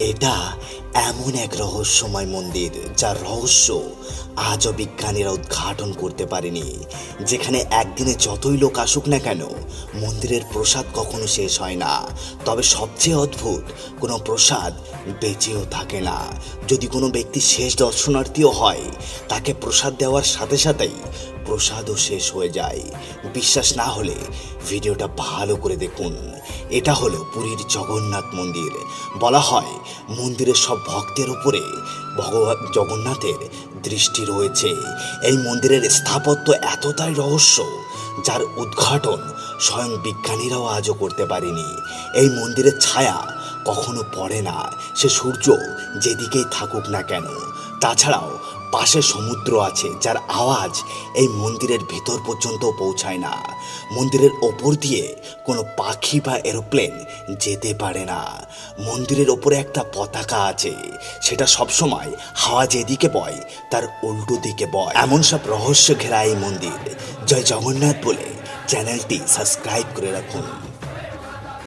এটা এমন এক রহস্যময় মন্দির, যার রহস্য আজও বিজ্ঞানীরা উদ্ঘাটন করতে পারেনি, যেখানে একদিনে যতই লোক আসুক না কেন, মন্দিরের প্রসাদ কখনো শেষ হয় না। তবে সবচেয়ে অদ্ভুত, কোনো প্রসাদ বেঁচেও থাকে না। যদি কোনো ব্যক্তি শেষ দর্শনার্থীও হয়, তাকে প্রসাদ দেওয়ার সাথে সাথেই প্রসাদও শেষ হয়ে যায়। বিশ্বাস না হলে ভিডিওটা ভালো করে দেখুন। এটা হলো পুরীর জগন্নাথ মন্দির। বলা হয়, মন্দিরের সব ভক্তের উপরে ভগবান জগন্নাথের দৃষ্টি রয়েছে। এই মন্দিরের স্থাপত্য এতটাই রহস্য, যার উদ্ঘাটন স্বয়ং বিজ্ঞানীরাও আজও করতে পারেনি। এই মন্দিরের ছায়া কখনো পড়ে না। সে সূর্য যেদিকেই থাকুক না কেন তাছাড়াও পাশে সমুদ্র আছে, যার আওয়াজ এই মন্দিরের ভিতর পর্যন্ত পৌঁছায় না। মন্দিরের ওপর দিয়ে কোনো পাখি বা এরোপ্লেন যেতে পারে না। মন্দিরের ওপরে একটা পতাকা আছে, সেটা সবসময় হাওয়া যেদিকে বয়, তার উল্টো দিকে বয়। এমন সব রহস্য ঘেরা এই মন্দির। জয় জগন্নাথ বলে চ্যানেলটি সাবস্ক্রাইব করে রাখুন।